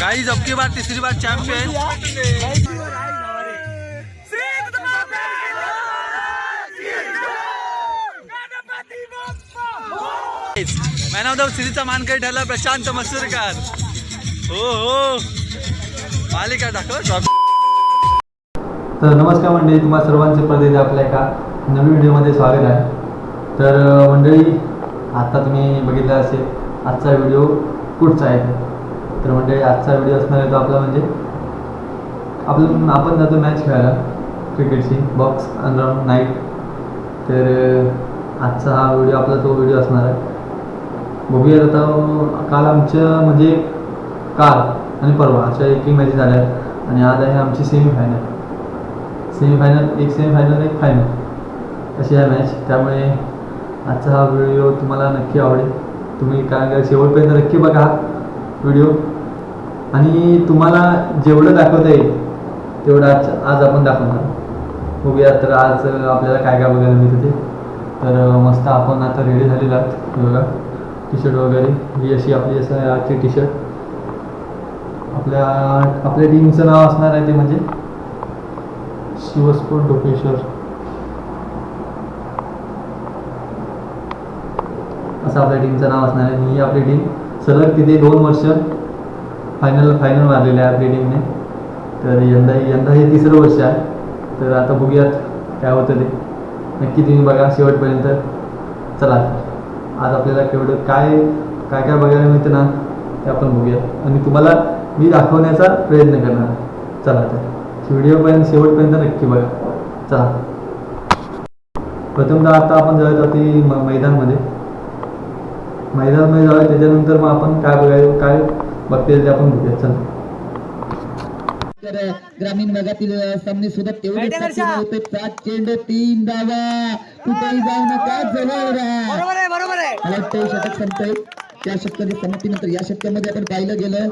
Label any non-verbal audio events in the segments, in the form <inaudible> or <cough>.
Guys अब की बार तीसरी बार चैंपियन मॅन ऑफ द सिरीजचा मानकरी ठरला प्रशांत मसूरकर हो हो मालिका दाखव तर नमस्कार मंडळी तुम्हा सर्वांचे प्रदेश आपल्या एका नवीन व्हिडिओमध्ये स्वागत आहे. तर मंडळी आता तुम्ही बघितलं असेल आजचा व्हिडिओ कुठचा आहे? तर म्हणजे आजचा व्हिडिओ असणार आहे तो आपला म्हणजे आपलं आपण जातो मॅच खेळायला क्रिकेटची बॉक्स अनराऊंड नाईट तर आजचा हा व्हिडिओ आपला तो व्हिडिओ असणार आहे. बघूया आता काल आमचं म्हणजे काल आणि परवा अशा एकही मॅच झाल्या आहेत. आणि आज आहे आमची सेमीफायनल सेमीफायनल एक सेमीफायनल एक फायनल अशी आहे मॅच त्यामुळे आजचा हा व्हिडिओ तुम्हाला नक्की आवडेल. तुम्ही काय काय शेवटपर्यंत नक्की बघा हा व्हिडिओ आणि तुम्हाला जेवढं दाखवता येईल तेवढं आज आज आपण दाखवणार. बघूया तर आज आपल्याला काय काय बघायला मिळतं ते. तर मस्त आपण आता रेडी झालेलो आहात बघा. टी शर्ट वगैरे. ही अशी आपली असं आजची टी शर्ट आपल्या आपल्या टीमचं नाव असणार आहे ते म्हणजे शिवस्फोट डोकेश्वर. असं आपल्या टीमचं नाव असणार आहे. आणि ही आपली टीम सलग तिथे दोन वर्ष फायनल फायनल मारलेले आहे आपली टीमने तर यंदा यंदा हे तिसरं वर्ष आहे. तर आता बघूयात काय होतं ते. नक्की तुम्ही बघा शेवटपर्यंत. चला आज आपल्याला केवढं काय काय काय बघायला मिळतं ना ते आपण बघूया आणि तुम्हाला मी दाखवण्याचा प्रयत्न करणार. चला तर व्हिडिओपर्यंत शेवटपर्यंत नक्की बघा. चला. प्रथमतः आता आपण जाऊया जाते मैदानमध्ये. मैदानमध्ये जाऊया त्याच्यानंतर मग आपण काय बघायला काय येईल ते आपण बघूया चला. तर ग्रामीण भागातील सामने सुद्धा तेवढे होते पाच चेंडू तीन धावा कुठेही जाऊ नका जवळ राहा. हे षटक संपतंय. त्या षटकाची समाप्तीनंतर या षटकामध्ये आपण पाहिलं गेलं.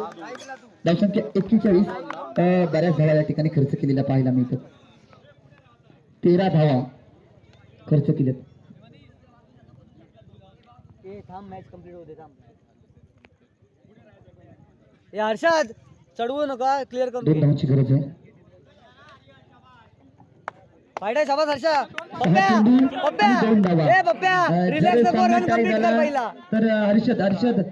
धावसंख्या एक्केचाळीस बऱ्याच धावा या ठिकाणी खर्च केलेल्या पाहायला मिळतात. तेरा धावा खर्च केल्यात. हे हर्षद चढवू नका क्लिअर करून गरज आहे. फायदा शाबास हर्षा. पप्प्या पप्प्या. ए पप्प्या रिलॅक्स नको रन कर पहिला. तर हर्षद हर्षद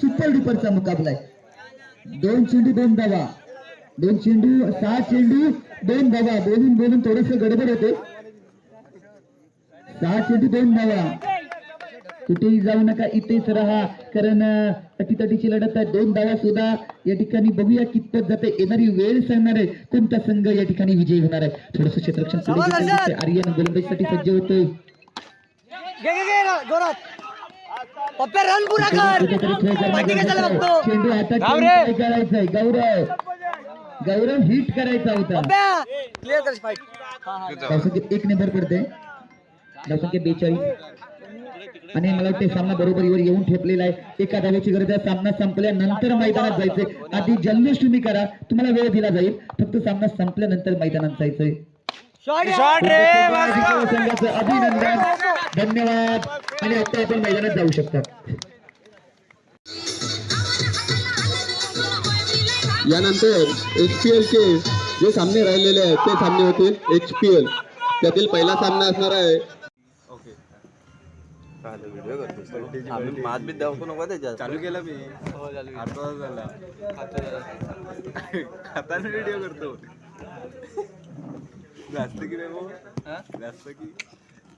सुपर डुपरचा मुकाबला आहे. दोन चेंडू दोन धावा. दोन चेंडू सहा चेंडू दोन धावा. बोलून बोलून थोडस गडबड होते. सहा चेंडू दोन धावा. कुठेही जाऊ नका इथेच राहा. कारण अटीतटीची लढत आहे. दोन धावा सुद्धा या ठिकाणी बघूया कितपत जाते. येणारी वेळ सांगणार आहे. कोणता संघ या ठिकाणी विजयी होणार आहे? थोडस क्षेत्ररक्षण पुढे. आर्यन गोलंदाजीसाठी सज्ज होतोय. रन पुरा कर. चेंडू हातात गौरव. गौरव हिट करायचा होता. एक नंबर पडते धावसंख्या बेचाळीस. आणि मला वाटते सामना बरोबरीवर येऊन ठेपलेला आहे. एका धावेची गरज आहे. सामना संपल्यानंतर मैदानात जायचंय. आधी जल्लोष तुम्ही करा. तुम्हाला वेळ दिला जाईल. फक्त सामना संपल्यानंतर मैदानात जायचंय. संघाचं अभिनंदन. धन्यवाद. आणि आता आपण मैदानात जाऊ शकतात. यानंतर एच पी एलचे जे सामने राहिलेले आहेत ते सामने होतील एच पी एल. त्यातील पहिला सामना असणार आहे आम्ही मात बीत दाखवू नको त्याच्यात. चालू केला मी. हो चालू अर्धा तास झाला. खाताना व्हिडिओ करतो. जास्त की रे भाऊ? जास्त की?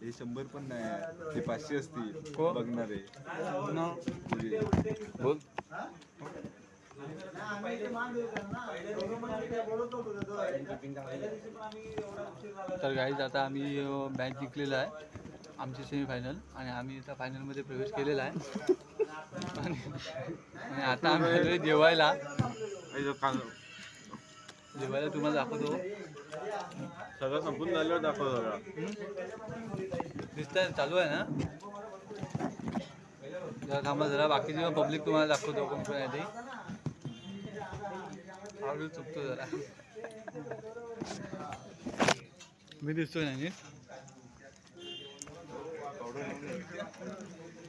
हे शंभर पण नाही. ते पाचशे असतील. बघणारे. बोल. तर गाईज आता आम्ही मॅच जिंकलेला आहे. आमची सेमीफायनल आणि आम्ही आता फायनलमध्ये प्रवेश केलेला आहे. आणि आता आम्ही आलोय जेवायला. जेवायला तुम्हाला दाखवतो. सगळं संपून झाल्यावर दाखव दिसतंय चालू आहे ना? जरा थांबा जरा बाकीचे पब्लिक तुम्हाला दाखवतो कोण कोण आहे ते. चुकतो जरा. मी दिसतोय ना?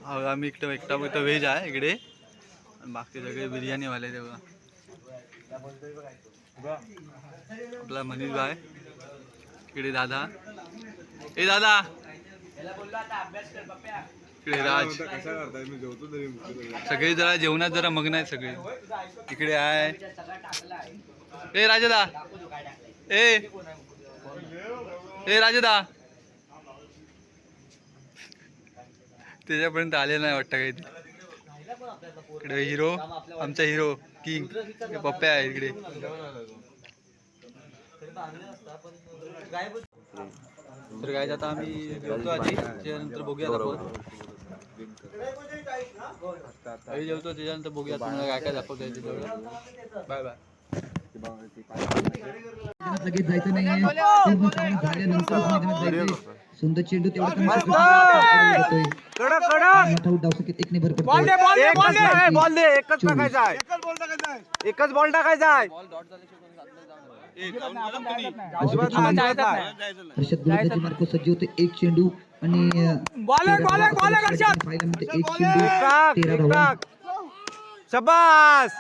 हो आम्ही एकटं एकटा बघतो व्हेज आहे इकडे. आणि बाकी सगळे बिर्याणीवाले तेव्हा आपला मनीष भाई इकडे दादा. ए दादा. इकडे राज. सगळे जरा जेवणात जरा मग्न आहेत सगळे. इकडे आहे. ए राजदा. ए. ए राजदा. त्याच्यापर्यंत आले नाही वाटतं काही इकडे हिरो आमचा हिरो किंग पप्प्या आहे इकडे. तर काय आता आम्ही जेवतो आधी त्याच्यानंतर बघूया आपण. जेवतो त्याच्यानंतर बघूया तुम्हाला काय काय दाखवता येते तेवढं बाय बाय लगेच जायचं नाहीये पूर्ण सामना झाल्यानंतर मैदानात जायचंय सुंदर चेंडू तेवढा कमी होतोय नॉट आउट धावसंख्येत एकने भर पडतोय बॉल दे एकच टाकायचा आहे एकच बॉल टाकायचा आहे हर्षद गोलंदाजी मार्क सज्ज होते एक चेंडू आणि पाहिला म्हणजे एक चेंडू तेरा धावा शबास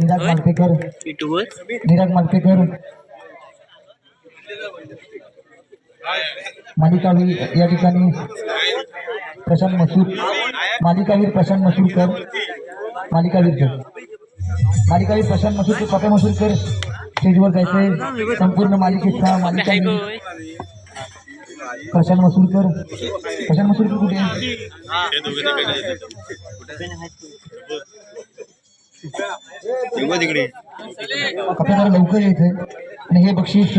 निराग मालपेकर निराग मालपेकर मालिकावीर या ठिकाणी प्रशांत मसूर मालिकावीर प्रशांत मसूरकर मालिकावीर मालिकावीर प्रशांत मसूरकर पप्या मसूरकर स्टेजवर जायचंय. संपूर्ण मालिकेचा मालिकावीर प्रशांत मसूरकर प्रशांत मसूरकर कुठे? आपल्याला लवकर यायचंय. आणि हे बक्षीस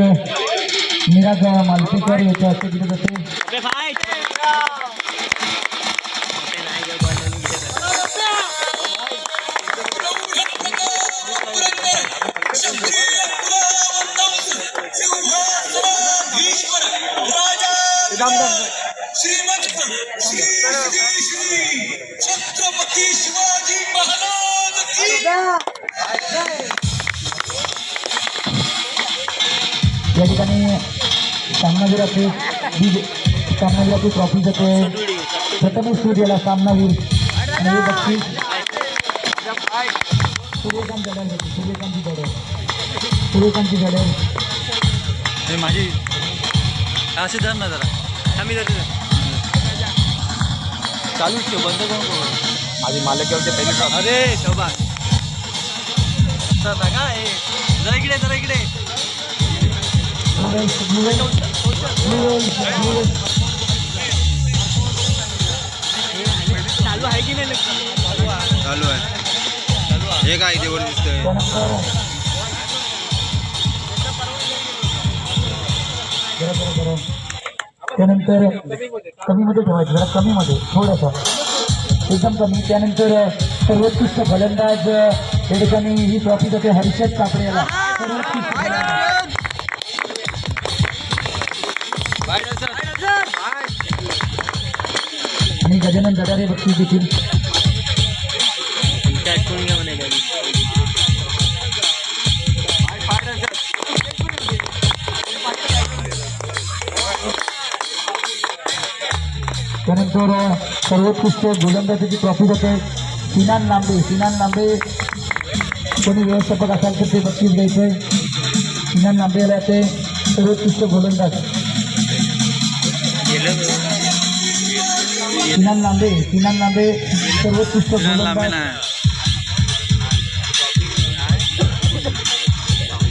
निराग मालपेकर याच्या हस्ते दिलं जाते श्रीमंत श्री श्री श्री छत्रपती शिवाजी महाराज की या ठिकाणी सामनावीराचे सामनावीराची ट्रॉफी जाते प्रथमेश सूर्याला सामनावीर आणि हे बक्षीस सूर्यकांत जाते सूर्यकांतची जडर सूर्यकांतची जडर हे माझी असे धर ना जरा. आम्ही धरते चालूच ठेव बंद करून करू माझी मालकीवरचे पहिले अरे काय जरा इकडे जरा इकडे. चालू आहे की नाही चालू आहे हे काय तेवढं दिसतंय त्यानंतर कमीमध्ये ठेवायचं जरा कमीमध्ये थोडंसं. एकदम कमी. त्यानंतर सर्वोत्कृष्ट फलंदाज या ठिकाणी ही ट्रॉफी जाते हर्षद कापडे याला. सर्वोत्कृष्ट. गजानन गडारे बक्षीस देतील त्यानंतर सर्वोत्कृष्ट गोलंदाजाची ट्रॉफी जाते सिनान लांबे. सिनान लांबे कोणी व्यवस्थापक असाल तर ते बक्षीस घ्यायचंय सिनान लांबे याला ते सर्वोत्कृष्ट गोलंदाज. सिनान लांबे सिनान लांबे सर्वोत्कृष्ट गोलंदाज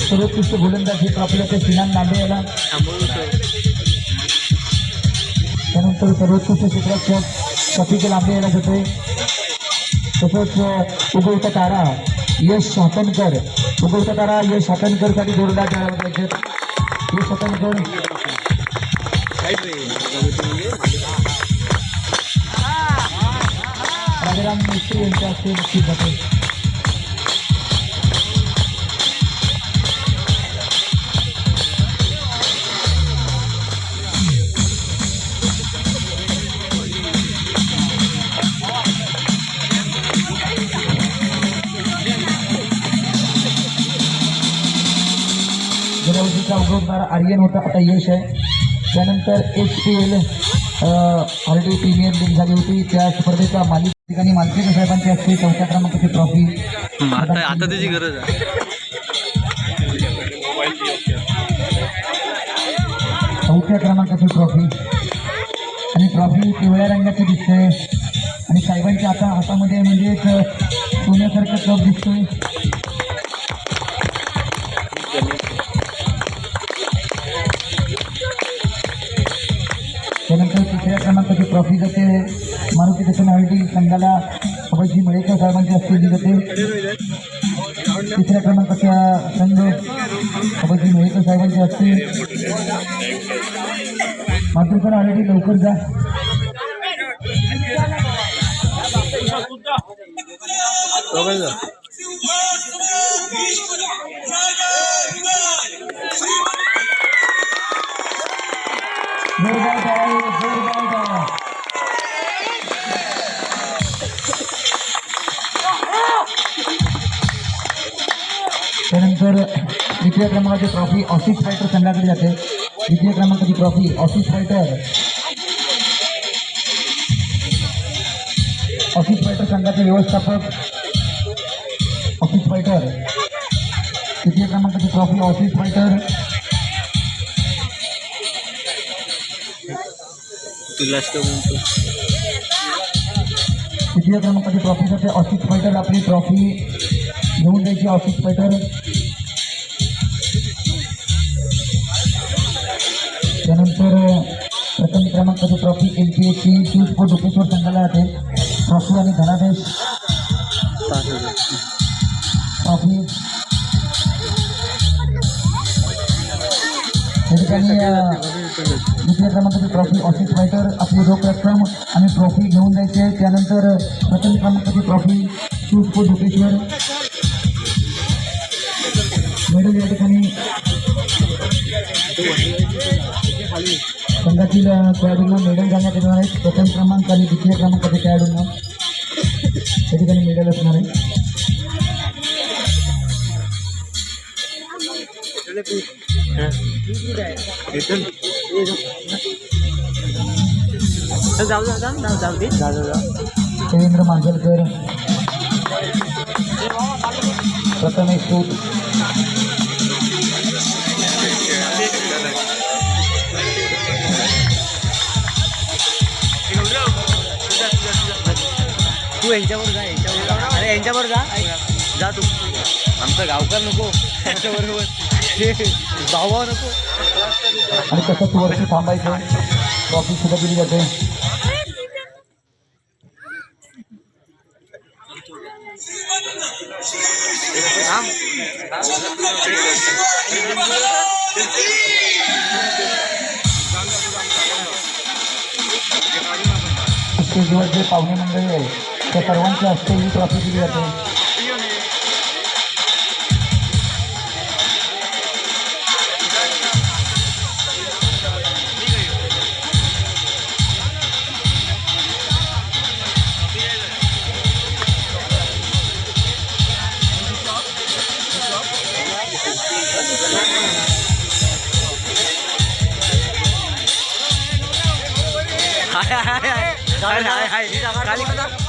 सर्वोत्कृष्ट गोलंदाज ही ट्रॉफी जाते सिनान लांबे याला त्यानंतर सर्वोत्कृष्ट क्षेत्रात कपिल लांबे यायला जाते तसंच उगवता तारा यश हातनकर उगवता तारा यश हातनकरसाठी जोरदार द्यायला पाहिजे यश हातनकर पाचशे यांच्या हस्ते नक्की जाते आर्यन होता आता यश आहे. त्यानंतर H P L. R D premier league झाली होती. त्या स्पर्धेचा मालिक ठिकाणी मालकीच्या साहेबांची असते चौथ्या क्रमांकाची ट्रॉफी आता आता त्याची गरज आहे. चौथ्या क्रमांकाची ट्रॉफी आणि ट्रॉफी पिवळ्या रंगाची दिसते. आणि साहेबांच्या आता हातामध्ये म्हणजे एक सोन्यासारखा कप दिसतोय. ट्रॉफी जाते मारुती दर्शन आय संघाला अभयजी मळेकर साहेबांची असते दिली जाते तिसऱ्या क्रमांकाचा संघ अभयजी मळेकर साहेबांची असते मातृपण ऑलरेडी लवकर जा. ईश्वर राजा द्वितीय क्रमांकाची ट्रॉफी ऑफिस फायटर संघाकडे जाते. द्वितीय क्रमांकाची trophy office fighter office fighter संघाचे व्यवस्थापक. ऑफिस फायटर तृतीय क्रमांकाची ट्रॉफी ऑफिस फायटर तृतीय क्रमांकाची ट्रॉफी जाते ऑफिस फायटर आपली ट्रॉफी घेऊन द्यायची ऑफिस फायटर त्यानंतर प्रथम क्रमांकाची ट्रॉफी एम पी एसची शिव व डोकेश्वर संघाला जाते. ट्रॉफी आणि धनादेश. ट्रॉफी. या ठिकाणी दुसऱ्या क्रमांकाची ट्रॉफी ऑफिस फायटर आपली रोख रक्कम आणि ट्रॉफी घेऊन जायचे त्यानंतर प्रथम क्रमांकाची trophy shoes sport Dokeshwar medal या ठिकाणी. संघातील खेळाडूंना मेडल जाण्यात येणार आहे प्रथम क्रमांक आणि द्वितीय क्रमांकाच्या खेळाडूंना त्या ठिकाणी मेडल असणार आहे. जाऊ जाऊ जाऊ जाऊ जाऊ दे देवेंद्र मांजलकर प्रथमेश सूत तू यांच्यावर जा यांच्यावर जा. अरे यांच्यावर जा. जा तू. आमचं गावकर नको. यांच्याबरोबर भावा नको. आणि वरती थांबायचं. ट्रॉफी सुद्धा दिली जाते. जे पाहुणे मंडळी आहे त्या सर्वांच्या हस्ते ही ट्रॉफी दिली जाते हाय हाय हाय हाय हाय हाय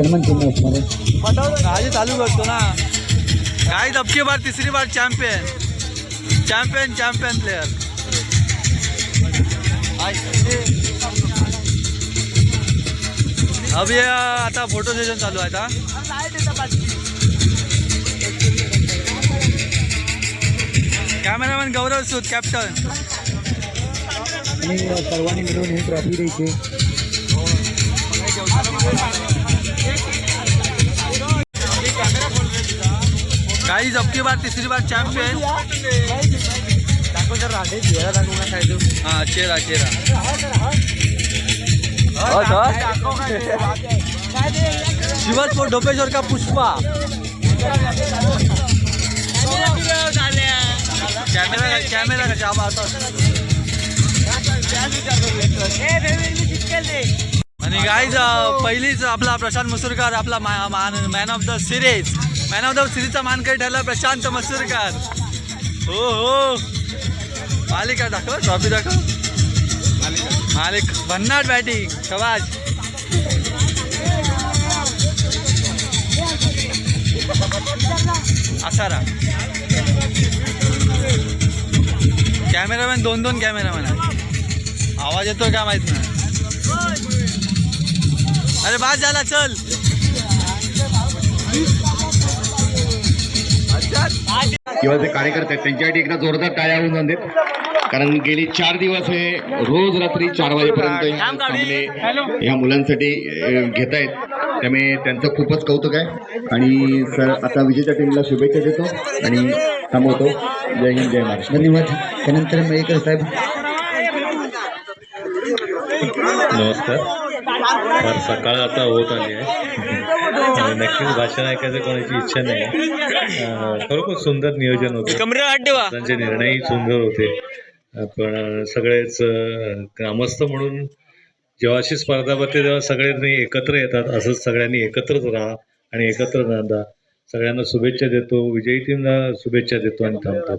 चिन्ह असणार आहे गाडी चालू करतो ना. काय अबकी बार तिसरी बार चॅम्पियन चॅम्पियन चॅम्पियन प्लेयर अभि आता फोटो सेशन चालू आहे आता. कॅमेरामॅन गौरव सूद कॅप्टन सर्वांनी मिळून ही ट्रॉफी द्यायची. गाईज अब की बार तीसरी बार चॅम्पियन हा। चेहरा चेहरा। शिवस्फोट ढोपेश्वर का पुष्पा। कॅमेरा कॅमेरा कशा आणि गाईज पहिलीच आपला प्रशांत मसूरकर आपला man of the series man of the सिरीजचा मानकरी ठरला प्रशांत मसूरकर हो हो. मालिका दाखव ट्रॉफी दाखव. मालिक. भन्नाट बॅटिंग शबाज. असारा. कॅमेरामॅन दोन दोन कॅमेरामॅन आहे आवाज येतो का माहीत नाही? अरे बाद झाला चल. किंवा जे कार्यकर्ते आहेत त्यांच्यासाठी एकदा जोरदार टाळ्या होऊन देत कारण गेली चार दिवस हे रोज रात्री चार वाजेपर्यंत सामने या मुलांसाठी घेत आहेत त्यामुळे त्यांचं खूपच कौतुक आहे. आणि सर आता विजेच्या टीमला शुभेच्छा देतो आणि थांबवतो. जय हिंद जय महाराष्ट्र. धन्यवाद. त्यानंतर मयेकर साहेब. नमस्कार. सकाळ आता होत आली आहे. नक्कीच भाषण ऐकायचं कोणाची इच्छा नाही खरोखर सुंदर नियोजन होतं त्यांचे निर्णयही सुंदर होते पण सगळेच ग्रामस्थ म्हणून जेव्हा अशी स्पर्धा भरते तेव्हा सगळ्यांनी एकत्र येतात असंच सगळ्यांनी एकत्रच राहा आणि एकत्र राहा सगळ्यांना शुभेच्छा देतो विजयी टीमला शुभेच्छा देतो आणि थांबतो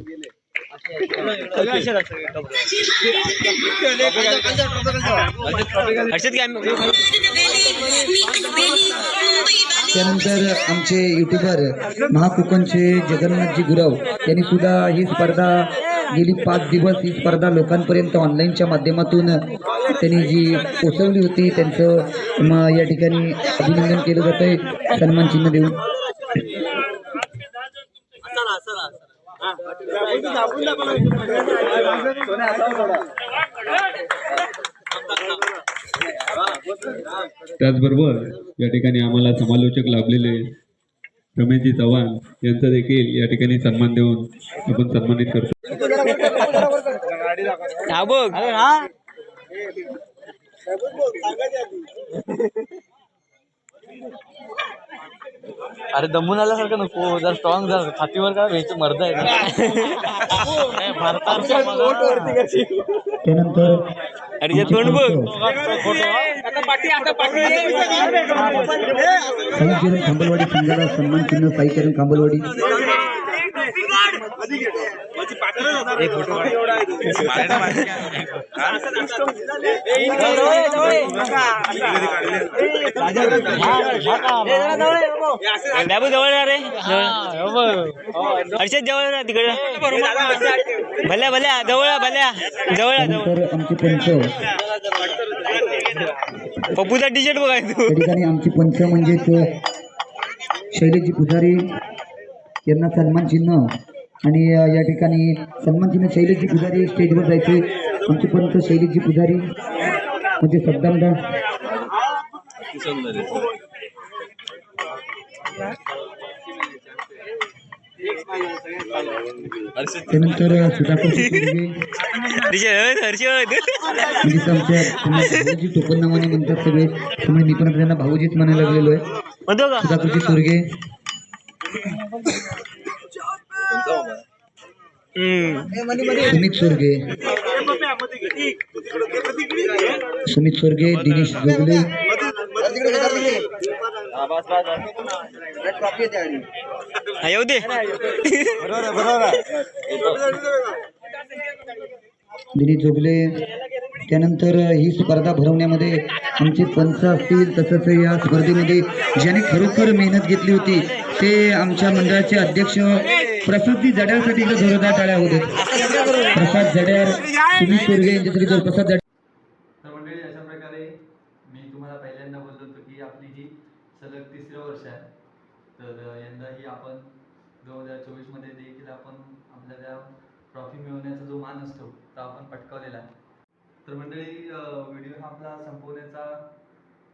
त्यानंतर आमचे युट्यूबर महाकुकनचे जगन्नाथजी गुरव यांनी सुद्धा ही स्पर्धा गेली पाच दिवस. ही स्पर्धा लोकांपर्यंत ऑनलाईनच्या माध्यमातून त्यांनी जी पोचवली होती त्यांचं मग या ठिकाणी अभिनंदन केलं जात आहे सन्मान चिन्ह देऊन. त्याचबरोबर या ठिकाणी आम्हाला समालोचक लाभलेले रमेशजी चव्हाण यांचा देखील या ठिकाणी सन्मान देऊन आपण सन्मानित करतो. अरे दमून आल्यासारखं नको जर स्ट्रॉंग जर. छातीवर का व्हायचं? मर्द आहे ना <laughs> त्यानंतर साईचरण खांबलवाडी संघाला सन्मान चिन्ह साईचरण खांबलवाडी. बाबू जवळ रे. हर्षद जवळ तिकडे. भल्या भल्या जवळ भल्या. जवळ त्यानंतर आमचे पंच पप्पूचा टी शर्ट बघाय तू. ठिकाणी आमचे पंच म्हणजेच शैलेजी पुजारी यांना सन्मान चिन्ह आणि या ठिकाणी सन्मान चिन्ह शैलेजी पुजारी स्टेजवर जायचे. आमचे पंच शैलेजी पुजारी म्हणजे सद्दामदा त्यानंतर भाऊजी नावाने म्हणतात सगळे. मी पण त्यांना भाऊजीच म्हणायला लागलेलो आहे. सुर्गे. सुमित सुर्गे. सुमित सुर्गे दिनेश जोगले. येऊ दे. दिनेश जोगले त्यानंतर ही स्पर्धा भरवण्यामध्ये आमचे पंच असतील तसंच या स्पर्धेमध्ये ज्याने खरोखर मेहनत घेतली होती ते आमच्या मंडळाचे अध्यक्ष प्रसादजी जड्यारसाठी एकदा जोरदार टाळ्या होते प्रसाद जड्यार सुमित सुर्गे यांच्यासाठी जोर प्रसाद जड्यार तर मंडळी अशा प्रकारे मी तुम्हाला पहिल्यांदा बोललो होतो की आपली ही सलग तिसरं वर्ष आहे ही आपण दोन हजार चोवीसमध्ये देखील आपण आपल्याला ट्रॉफी मिळवण्याचा जो मान असतो तो आपण पटकावलेला आहे. तर मंडळी व्हिडिओ हा आपला संपवण्याचा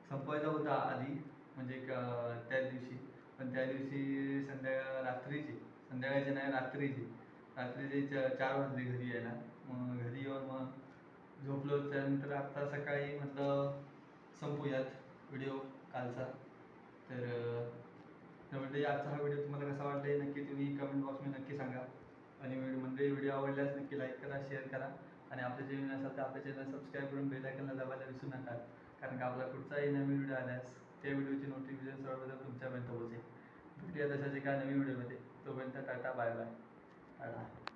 संपवायचा होता आधी म्हणजे त्या दिवशी. पण त्या दिवशी संध्याकाळ रात्रीची संध्याकाळची नाही रात्रीची. रात्रीचे च चार वाजले घरी यायला. मग घरी येऊन मग झोपलो त्यानंतर आता सकाळी म्हटलं संपूयात व्हिडिओ कालचा. तर अं, म्हणजे आजचा हा व्हिडिओ तुम्हाला कसा वाटला आहे नक्की तुम्ही कमेंट बॉक्समध्ये नक्की सांगा. आणि व्हिडिओ म्हणजे व्हिडिओ आवडल्यास नक्की लाईक करा शेअर करा. आणि आपल्या चॅनल असाल तर आपल्या चॅनल सबस्क्राईब करून बेलायकनला दाबायला विसरू नका. कारण का आपला कुठचाही नवीन व्हिडिओ आल्यास त्या व्हिडिओची नोटिफिकेशन सर्वप्रथम तुमच्यापर्यंत पोहोचेल. भेटूया तशाच एका नवीन व्हिडिओमध्ये तोपर्यंत टाटा बाय बाय टाटा.